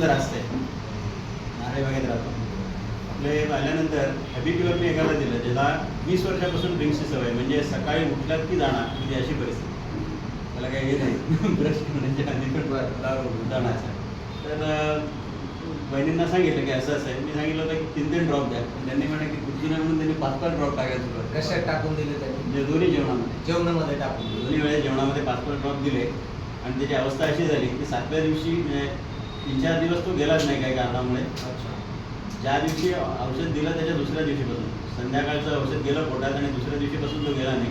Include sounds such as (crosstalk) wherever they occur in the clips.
सुंदर असते. नारे वगैरे राहतो. आपले आल्यानंतर हॅबिट्यूवर मी एकाला दिलं ज्याला वीस वर्षापासून ड्रिंक्सची सवय म्हणजे सकाळी उठल्यात की जाणार म्हणजे अशी परिस्थिती. त्याला काही हे नाही (laughs) ब्रश करण्याच्या आधी पण बरं. जाण्याचं तर बहिणींना सांगितलं की असं असं आहे. मी सांगितलं होतं की तीन तीन ड्रॉप द्या. त्यांनी म्हणे की कुठची नाही म्हणून त्यांनी पाच पाच ड्रॉप टाकायला सुरुवात केली. कशात टाकून दिले त्यांनी? म्हणजे दोन्ही जेवणामध्ये. जेवणामध्ये टाकून दिले. दोन्ही वेळेस जेवणामध्ये पाच पाच ड्रॉप दिले. आणि त्याची अवस्था अशी झाली की सातव्या दिवशी म्हणजे तीन चार दिवस तो गेलाच नाही काही कारणामुळे. अच्छा. ज्या दिवशी औषध दिलं त्याच्या दुसऱ्या दिवशीपासून. संध्याकाळचं औषध गेलं पोटात आणि दुसऱ्या दिवशीपासून तो गेला नाही.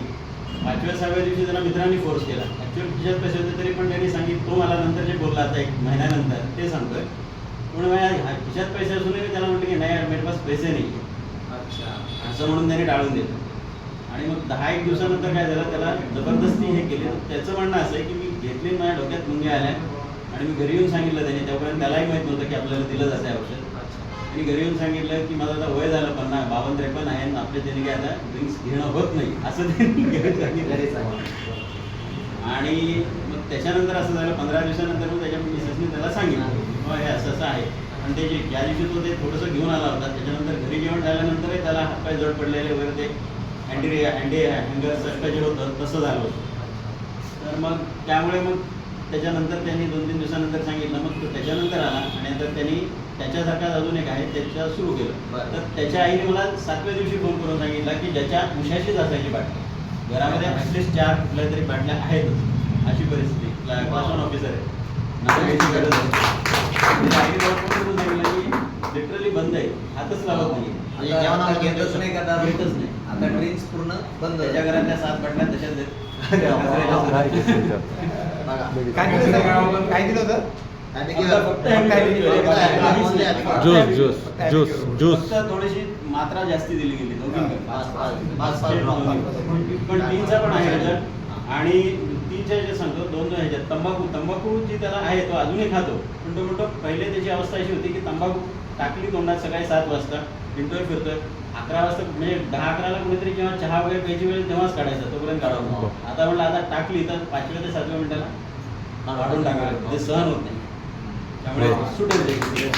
पाचव्या सहाव्या दिवशी त्याला मित्रांनी फोर्स केला. ॲक्च्युअल खिशात पैसे होते तरी पण त्यांनी सांगितलं तो मला नंतर जे बोलला आता एक महिन्यानंतर ते सांगतोय. म्हणून माझ्या हा- खिशात पैसे असूनही मी त्याला म्हटलं की नाही यार, मेरे पास पैसे नाही. अच्छा. असं म्हणून त्यांनी टाळून दिलं. आणि मग दहा एक दिवसानंतर काय झालं त्याला जबरदस्ती हे केली. त्याचं म्हणणं असं आहे की मी घेतली माझ्या डोक्यात मुंग्या आल्या. आणि मी घरी येऊन सांगितलं त्याने त्यापर्यंत त्यालाही माहीत नव्हतं की आपल्याला दिलं जातं आहे औषध. आणि घरी येऊन सांगितलं की माझं आता वय झालं पन्नास बावन्न त्रेपन्न आहे आणि आपल्या त्याने काय आता ड्रिंक्स घेणं होत नाही असं त्यांनी (laughs) घरी सांगितलं. आणि मग त्याच्यानंतर असं झालं पंधरा दिवसानंतर मग त्याच्या मिसेसने त्याला सांगितलं की हे असं असं आहे. आणि ते जे ज्या दिवशी तो ते थोडंसं घेऊन आला होता त्याच्यानंतर घरी जेवण झाल्यानंतरही त्याला हातपाय जड पडलेले वगैरे ते अँटी अँटी हँगर सारखं जे होतं तसं झालं होतं. तर मग त्यामुळे मग त्याच्यानंतर त्यांनी दोन तीन दिवसानंतर सांगितलं मग तो त्याच्यानंतर आला आणि नंतर त्यांनी त्याच्यासारखाच अजून एक आहे त्याच्या सुरू केलं. तर त्याच्या आईने मला सातव्या दिवशी फोन करून सांगितलं की ज्याच्या उशाशीच असायची बाटली घरामध्ये ॲटलिस्ट चार कुठल्या तरी बाटल्या आहेतच. अशी परिस्थिती. क्लास वन ऑफिसर आहे. गरज की लिटरली बंद आहे. हातच लावत नाही घेतच? घेतच नाही. आता ड्रिंक्स पूर्ण बंद. त्याच्या घरातल्या सात बाटल्या तशाच आहेत. (laughs) बघा. काय दिलं होतं? काय दिलं होतं? आणि फक्त- फक्त हॅबिट्यूअर दिली. फक्त ज्यूस ज्यूस ज्यूस ज्यूस थोडीशी मात्रा जास्ती दिली गेली. दोघींकडे. पाच पाच पाच पाच दोन्ही. पण तीनचा पण आहे ह्याच्यात आणि तीनच्या ह्याच्यात सांगतो दोन ह्याच्यात तंबाखू तंबाखू जी त्याला आहे तो अजूनही खातो. पण तो म्हणतो पहिले त्याची अवस्था अशी होती की तंबाखू टाकली तोंडात सकाळी सात वाजता फिरतोय फिरतोय. अकरा वाजता म्हणजे दहा अकराला कोणीतरी जेव्हा चहा वगैरे प्यायची वेळ तेव्हाच काढायचा तोपर्यंत काढावं. आता म्हटलं आता टाकली तर पाचव्या ते सातव्या मिनिटाला? वाढून टाकायला ते सहन होत नाही. त्यामुळे सुटेल ते.